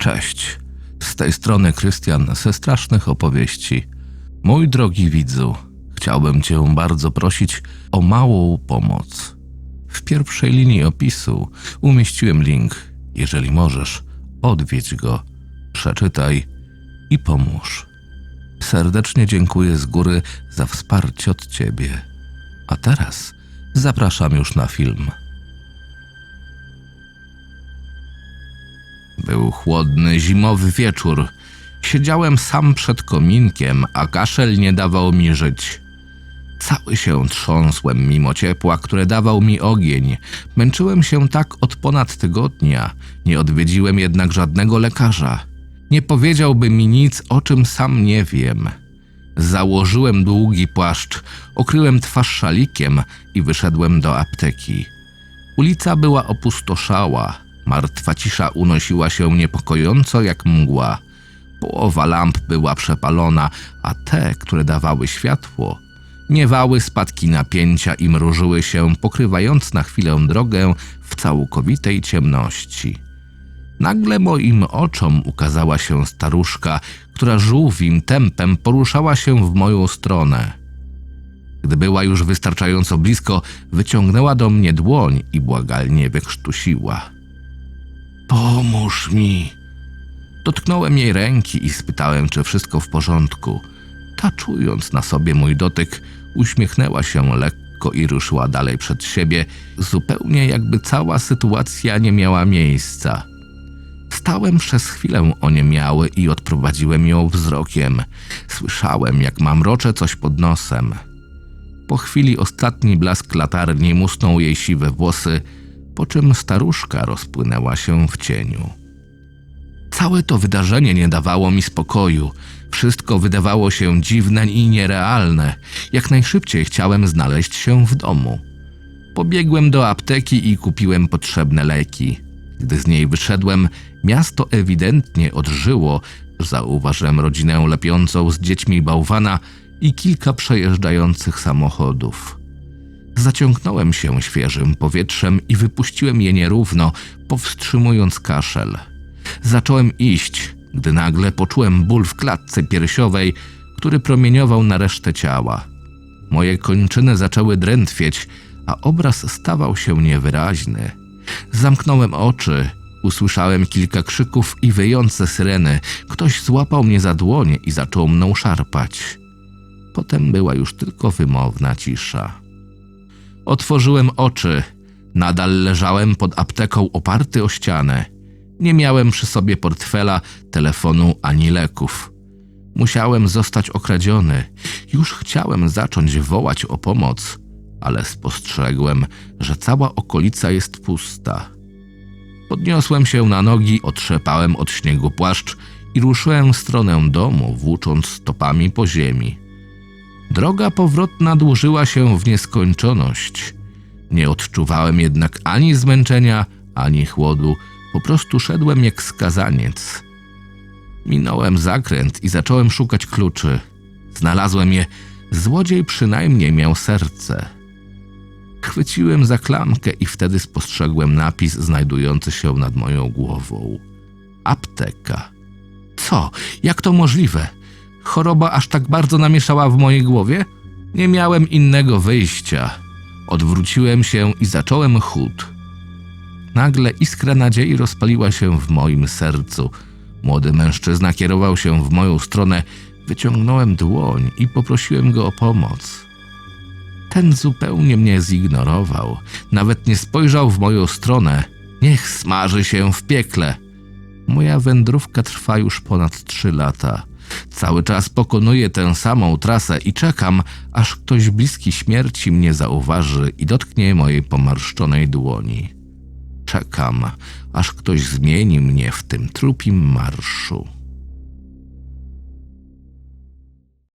Cześć. Z tej strony Krystian ze strasznych opowieści. Mój drogi widzu, chciałbym Cię bardzo prosić o małą pomoc. W pierwszej linii opisu umieściłem link. Jeżeli możesz, odwiedź go, przeczytaj i pomóż. Serdecznie dziękuję z góry za wsparcie od Ciebie. A teraz zapraszam już na film. Był chłodny, zimowy wieczór. Siedziałem sam przed kominkiem, a kaszel nie dawał mi żyć. Cały się trząsłem mimo ciepła, które dawał mi ogień. Męczyłem się tak od ponad tygodnia. Nie odwiedziłem jednak żadnego lekarza. Nie powiedziałby mi nic, o czym sam nie wiem. Założyłem długi płaszcz, okryłem twarz szalikiem i wyszedłem do apteki. Ulica była opustoszała. Martwa cisza unosiła się niepokojąco jak mgła. Połowa lamp była przepalona, a te, które dawały światło, miewały spadki napięcia i mrużyły się, pokrywając na chwilę drogę w całkowitej ciemności. Nagle moim oczom ukazała się staruszka, która żółwim tempem poruszała się w moją stronę. Gdy była już wystarczająco blisko, wyciągnęła do mnie dłoń i błagalnie wykrztusiła. Pomóż mi. Dotknąłem jej ręki i spytałem, czy wszystko w porządku. Ta, czując na sobie mój dotyk, uśmiechnęła się lekko i ruszyła dalej przed siebie, zupełnie jakby cała sytuacja nie miała miejsca. Stałem przez chwilę oniemiały i odprowadziłem ją wzrokiem. Słyszałem, jak mamrocze coś pod nosem. Po chwili ostatni blask latarni musnął jej siwe włosy, po czym staruszka rozpłynęła się w cieniu. Całe to wydarzenie nie dawało mi spokoju. Wszystko wydawało się dziwne i nierealne. Jak najszybciej chciałem znaleźć się w domu. Pobiegłem do apteki i kupiłem potrzebne leki. Gdy z niej wyszedłem, miasto ewidentnie odżyło. Zauważyłem rodzinę lepiącą z dziećmi bałwana i kilka przejeżdżających samochodów. Zaciągnąłem się świeżym powietrzem i wypuściłem je nierówno, powstrzymując kaszel. Zacząłem iść, gdy nagle poczułem ból w klatce piersiowej, który promieniował na resztę ciała. Moje kończyny zaczęły drętwieć, a obraz stawał się niewyraźny. Zamknąłem oczy, usłyszałem kilka krzyków i wyjące syreny. Ktoś złapał mnie za dłonie i zaczął mną szarpać. Potem była już tylko wymowna cisza. Otworzyłem oczy. Nadal leżałem pod apteką oparty o ścianę. Nie miałem przy sobie portfela, telefonu ani leków. Musiałem zostać okradziony. Już chciałem zacząć wołać o pomoc, ale spostrzegłem, że cała okolica jest pusta. Podniosłem się na nogi, otrzepałem od śniegu płaszcz i ruszyłem w stronę domu, włócząc stopami po ziemi. Droga powrotna dłużyła się w nieskończoność. Nie odczuwałem jednak ani zmęczenia, ani chłodu, po prostu szedłem jak skazaniec. Minąłem zakręt i zacząłem szukać kluczy. Znalazłem je. Złodziej przynajmniej miał serce. Chwyciłem za klamkę i wtedy spostrzegłem napis znajdujący się nad moją głową. Apteka. Co? Jak to możliwe? Choroba aż tak bardzo namieszała w mojej głowie? Nie miałem innego wyjścia. Odwróciłem się i zacząłem chód. Nagle iskra nadziei rozpaliła się w moim sercu. Młody mężczyzna kierował się w moją stronę. Wyciągnąłem dłoń i poprosiłem go o pomoc. Ten zupełnie mnie zignorował. Nawet nie spojrzał w moją stronę. Niech smaży się w piekle. Moja wędrówka trwa już ponad trzy lata. Cały czas pokonuję tę samą trasę i czekam, aż ktoś bliski śmierci mnie zauważy i dotknie mojej pomarszczonej dłoni. Czekam, aż ktoś zmieni mnie w tym trupim marszu.